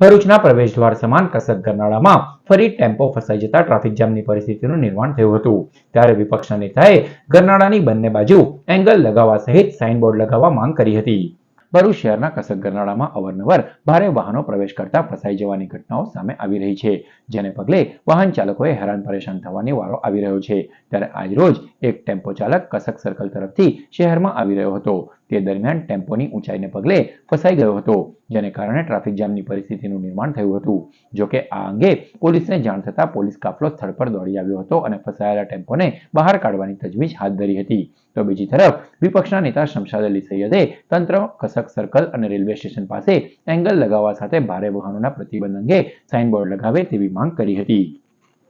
ભરૂચના પ્રવેશદ્વાર સમાન કસર કરનાળામાં ફરી ટેમ્પો ફસાઈ જતા ટ્રાફિક જામની પરિસ્થિતિનું નિર્માણ થયું હતું. ત્યારે વિપક્ષના નેતાએ ગરનાળાની બંને બાજુ એંગલ લગાવવા સહિત સાઇનબોર્ડ લગાવવા માંગ કરી હતી. ભરૂચ શહેરના કસક ગરનાળામાં અવારનવાર ભારે વાહનો પ્રવેશ કરતા ફસાઈ જવાની ઘટનાઓ સામે આવી રહી છે. જેને પગલે વાહન ચાલકોએ હેરાન પરેશાન થવાની વારો આવી રહ્યો છે. ત્યારે આજરોજ એક ટેમ્પો ચાલક કસક સર્કલ તરફથી શહેરમાં આવી રહ્યો હતો. તે દરમિયાન ટેમ્પોની ઊંચાઈને પગલે ફસાઈ ગયો હતો, જેને કારણે ટ્રાફિક જામની પરિસ્થિતિનું નિર્માણ થયું હતું. જોકે આ અંગે પોલીસને જાણ થતાં પોલીસ કાફલો સ્થળ પર દોડી આવ્યો હતો અને ફસાયેલા ટેમ્પોને બહાર કાઢવાની તજવીજ હાથ ધરી હતી. તો બીજી તરફ, વિપક્ષના નેતા શમશાદ અલી સૈયદે તંત્ર કસક સર્કલ અને રેલવે સ્ટેશન પાસે એંગલ લગાવવા સાથે ભારે વાહનોના પ્રતિબંધ અંગે સાઇનબોર્ડ લગાવે તેવી માંગ કરી હતી.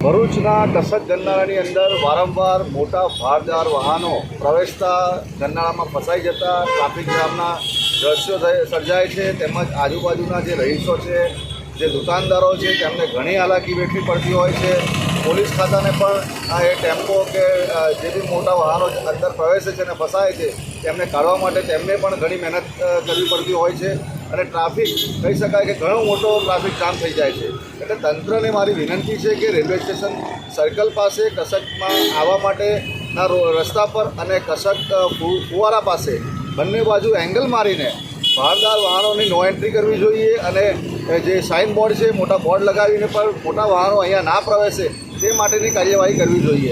ભરૂચના કસક ગરનાળાની અંદર વારંવાર મોટા ભારદાર વાહનો પ્રવેશતા ગરનાળામાં ફસાઈ જતા ટ્રાફિક જામના દ્રશ્યો સર્જાય છે. તેમજ આજુબાજુના જે રહીશો છે, જે દુકાનદારો છે, તેમને ઘણી હાલાકી વેઠવી પડતી હોય છે. પોલીસ ખાતાને પણ આ એ ટેમ્પો કે જે બી મોટા વાહનો અંદર પ્રવેશે છે અને ફસાય છે, તેમને કાઢવા માટે તેમને પણ ઘણી મહેનત કરવી પડતી હોય છે. અને ટ્રાફિક કહી શકાય કે ઘણો મોટો ટ્રાફિક જામ થઈ જાય છે. એટલે તંત્રને મારી વિનંતી છે કે રેલવે સ્ટેશન સર્કલ પાસે કસકમાં આવવા માટેના રસ્તા પર અને કસક ફુવારા પાસે બંને બાજુ એંગલ મારીને ભારદાર વાહનોની નો એન્ટ્રી કરવી જોઈએ અને જે સાઇન બોર્ડ છે, મોટા બોર્ડ લગાવીને પણ મોટા વાહનો અહીંયા ના પ્રવેશે તે માટેની કાર્યવાહી કરવી જોઈએ.